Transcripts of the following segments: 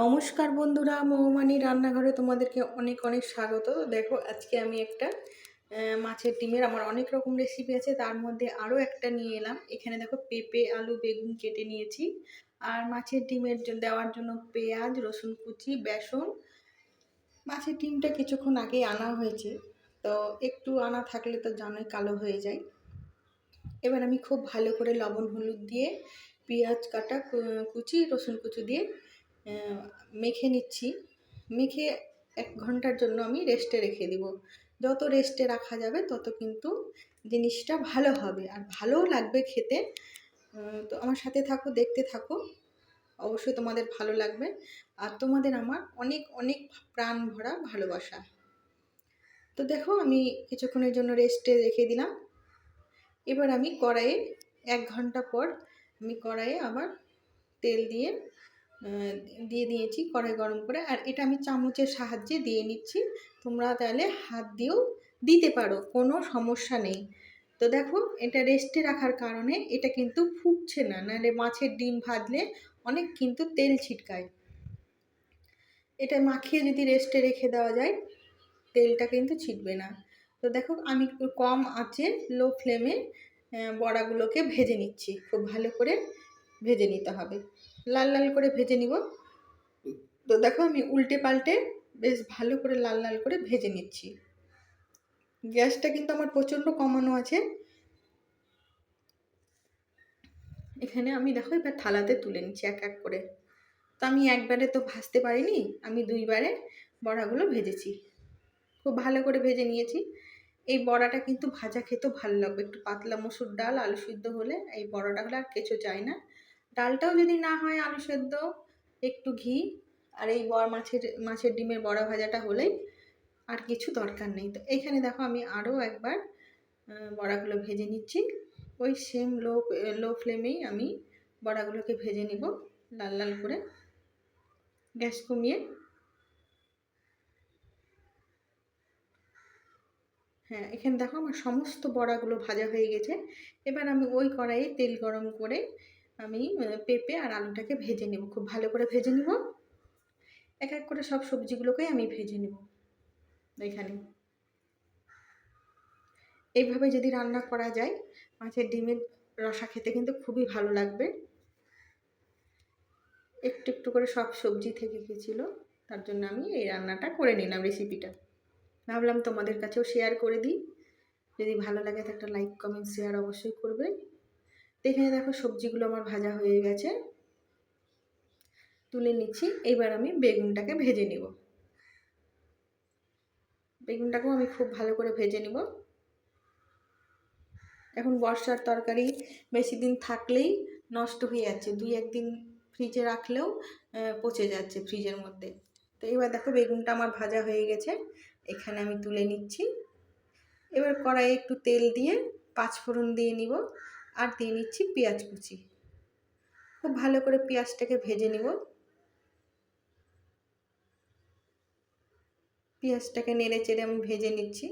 নমস্কার বন্ধুরা, মৌমানি রান্নাঘরে তোমাদেরকে অনেক অনেক স্বাগত। দেখো, আজকে আমি একটা মাছের ডিমের আমার অনেক রকম রেসিপি আছে, তার মধ্যে আরও একটা নিয়ে এলাম। এখানে দেখো, পেঁপে, আলু, বেগুন কেটে নিয়েছি। আর মাছের ডিমের দেওয়ার জন্য পেঁয়াজ, রসুন কুচি, বেসন। মাছের ডিমটা কিছুক্ষণ আগেই আনা হয়েছে, তো একটু আনা থাকলে তো জানোই কালো হয়ে যায়। এবার আমি খুব ভালো করে লবণ হলুদ দিয়ে, পেঁয়াজ কাটা কুচি, রসুন কুচি দিয়ে মেখে নিচ্ছি। মেখে এক ঘণ্টার জন্য আমি রেস্টে রেখে দিব। যত রেস্টে রাখা যাবে, তত কিন্তু জিনিসটা ভালো হবে। আর ভালোও লাগবে খেতে। তো আমার সাথে থাকো, দেখতে থাকো। অবশ্যই তোমাদের ভালো লাগবে। আর তোমাদের আমার অনেক অনেক প্রাণ ভরা ভালোবাসা। তো দেখো, আমি কিছুক্ষণের জন্য রেস্টে রেখে দিলাম। এবার আমি কড়াইয়ে এক ঘণ্টা পর আমি কড়াইয়ে আবার তেল দিয়ে দিয়ে দিয়েছি কড়াই গরম করে। আর এটা আমি চামচের সাহায্যে দিয়ে নিচ্ছি। তোমরা তাহলে হাত দিয়েও দিতে পারো, কোনো সমস্যা নেই। তো দেখো, এটা রেস্টে রাখার কারণে এটা কিন্তু ফুটছে না, নাহলে মাছের ডিম ভাজলে অনেক কিন্তু তেল ছিটকায়। এটা মাখিয়ে যদি রেস্টে রেখে দেওয়া যায়, তেলটা কিন্তু ছিটবে না। তো দেখো, আমি কম আঁচে লো ফ্লেমে বড়াগুলোকে ভেজে নিচ্ছি। খুব ভালো করে ভেজে নিতে হবে। লাল লাল করে ভেজে নিব। তো দেখো আমি উল্টে পাল্টে বেশ ভালো করে লাল লাল করে ভেজে নিচ্ছি। গ্যাসটা কিন্তু আমার প্রচণ্ড কমানো আছে। এখানে আমি দেখো এবার থালাতে তুলে নিচ্ছি এক এক করে। তো আমি একবারে তো ভাজতে পারিনি, আমি দুইবারে বড়াগুলো ভেজেছি। খুব ভালো করে ভেজে নিয়েছি। এই বড়াটা কিন্তু ভাজা খেতে ভালো লাগবে। একটু পাতলা মসুর ডাল, আলু সিদ্ধ হলে এই বড়াটা হলে আর কিছু চাই না। ডালটাও যদি না হয় আলু সেদ্ধ, একটু ঘি আর এই বড় মাছের মাছের ডিমের বড়া ভাজাটা হলেই আর কিছু দরকার নেই। তো এইখানে দেখো আমি আরও একবার বড়াগুলো ভেজে নিচ্ছি। ওই সেম লো লো ফ্লেমেই আমি বড়াগুলোকে ভেজে নিব লাল লাল করে। গ্যাস কমিয়ে। হ্যাঁ এখানে দেখো আমার সমস্ত বড়াগুলো ভাজা হয়ে গেছে। এবার আমি ওই কড়াইয়ে তেল গরম করে আমি পেঁপে আর আলুটাকে ভেজে নেব। খুব ভালো করে ভেজে নেব। এক এক করে সব সবজিগুলোকেই আমি ভেজে নেব। এখানে। এইভাবে যদি রান্না করা যায়, মাছের ডিমের রসা খেতে কিন্তু খুবই ভালো লাগবে। একটু একটু করে সব সবজি থেকে গেছিল তার জন্য আমি এই রান্নাটা করে নিলাম রেসিপিটা। ভাবলাম তোমাদের কাছেও শেয়ার করে দিই। যদি ভালো লাগে তো একটা লাইক, কমেন্ট, শেয়ার অবশ্যই করবে। এখানে দেখো সবজিগুলো আমার ভাজা হয়ে গেছে। তুলে নিচ্ছি, এবার আমি বেগুনটাকে ভেজে নিব। বেগুনটাকেও আমি খুব ভালো করে ভেজে নিব। এখন বর্ষার তরকারি বেশি দিন থাকলেই নষ্ট হয়ে যাচ্ছে, দুই একদিন ফ্রিজে রাখলেও পচে যাচ্ছে ফ্রিজের মধ্যে। তো এবার দেখো বেগুনটা আমার ভাজা হয়ে গেছে, এখানে আমি তুলে নিচ্ছি। এবার কড়াইয়ে একটু তেল দিয়ে পাঁচফোড়ন দিয়ে নিব। আর দিয়ে নিচ্ছি পেঁয়াজ কুচি। খুব ভালো করে পেঁয়াজটাকে ভেজে নিব। পেঁয়াজটাকে নেড়ে চেড়ে আমি ভেজে নিচ্ছি।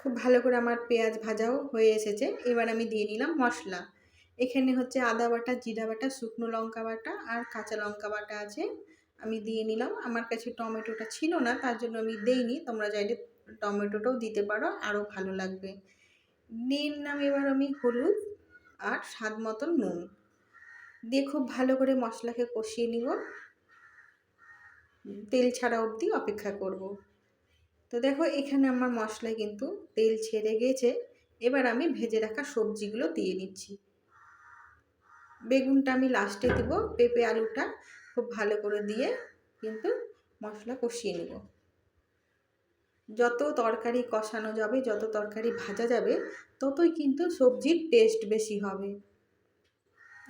খুব ভালো করে আমার পেঁয়াজ ভাজাও হয়ে এসেছে। এবার আমি দিয়ে নিলাম মশলা। এখানে হচ্ছে আদা বাটা, জিরা বাটা, শুকনো লঙ্কা বাটা আর কাঁচা লঙ্কা বাটা আছে। আমি দিয়ে নিলাম। আমার কাছে টমেটোটা ছিল না, তার জন্য আমি দেইনি। তোমরা চাইলে টমেটোটাও দিতে পারো, আরও ভালো লাগবে। নিয়ে নিলাম এবার আমি হলুদ আর স্বাদ মতন নুন। দিয়ে খুব ভালো করে মশলাকে কষিয়ে নিব। তেল ছাড়া অবধি অপেক্ষা করব। তো দেখো, এখানে আমার মশলায় কিন্তু তেল ছেড়ে গেছে। এবার আমি ভেজে রাখা সবজিগুলো দিয়ে নিচ্ছি। বেগুনটা আমি লাস্টে দিব, পেঁপে, আলুটা। খুব ভালো করে দিয়ে কিন্তু মশলা কষিয়ে নেব। যত তরকারি কষানো যাবে, যত তরকারি ভাজা যাবে, ততই কিন্তু সবজির টেস্ট বেশি হবে।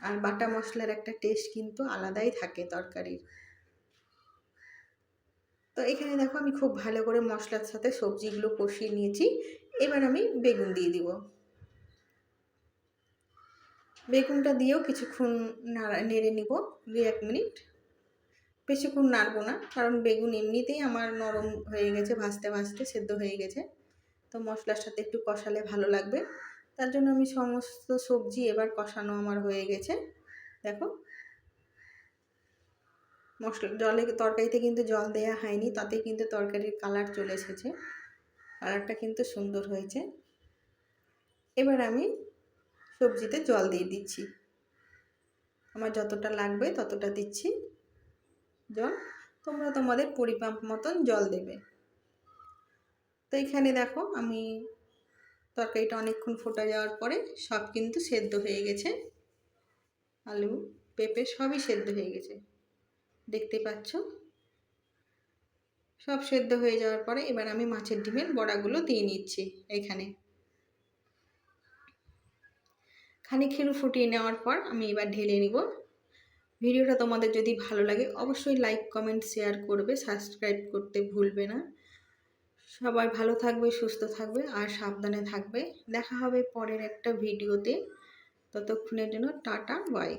আর বাটা মশলার একটা টেস্ট কিন্তু আলাদাই থাকে তরকারির। তো এখানে দেখো আমি খুব ভালো করে মশলার সাথে সবজিগুলো কষিয়ে নিয়েছি। এবার আমি বেগুন দিয়ে দিব। বেগুনটা দিয়েও কিছুক্ষণ নাড়া, নেড়ে নিব দু এক মিনিট। বেশিক্ষণ নাড়বো না, কারণ বেগুন এমনিতেই আমার নরম হয়ে গেছে, ভাজতে ভাজতে সেদ্ধ হয়ে গেছে। তো মশলার সাথে একটু কষালে ভালো লাগবে। তার জন্য আমি সমস্ত সবজি এবার কষানো আমার হয়ে গেছে। দেখো। মশলা, জলে তরকারিতে কিন্তু জল দেয়া হয়নি, তাতে কিন্তু তরকারির কালার চলে এসেছে। কালারটা কিন্তু সুন্দর হয়েছে। এবার আমি সবজিতে জল দিয়ে দিচ্ছি। আমার যতটা লাগবে ততটা দিচ্ছি। জল তোমরা তোমাদের পরিমাপ মতন জল দেবে। তো এখানে দেখো, আমি তরকারিটা অনেকক্ষণ ফোটা যাওয়ার পরে সব কিন্তু সেদ্ধ হয়ে গেছে। আলু, পেঁপে সবই সেদ্ধ হয়ে গেছে। দেখতে পাচ্ছ? সব সেদ্ধ হয়ে যাওয়ার পরে এবার আমি মাছের ডিমের বড়াগুলো দিয়ে নিচ্ছি এখানে। খানিকক্ষণ ফুটিয়ে নেওয়ার পর আমি এবার ঢেলে নিব। ভিডিওটা তোমাদের যদি ভালো লাগে, অবশ্যই লাইক কমেন্ট শেয়ার করবে সাবস্ক্রাইব করতে ভুলবে না। সবাই ভালো থাকবে, সুস্থ থাকবে আর সাবধানে থাকবে। দেখা হবে পরের একটা ভিডিওতে। ততক্ষণের জন্য টাটা বাই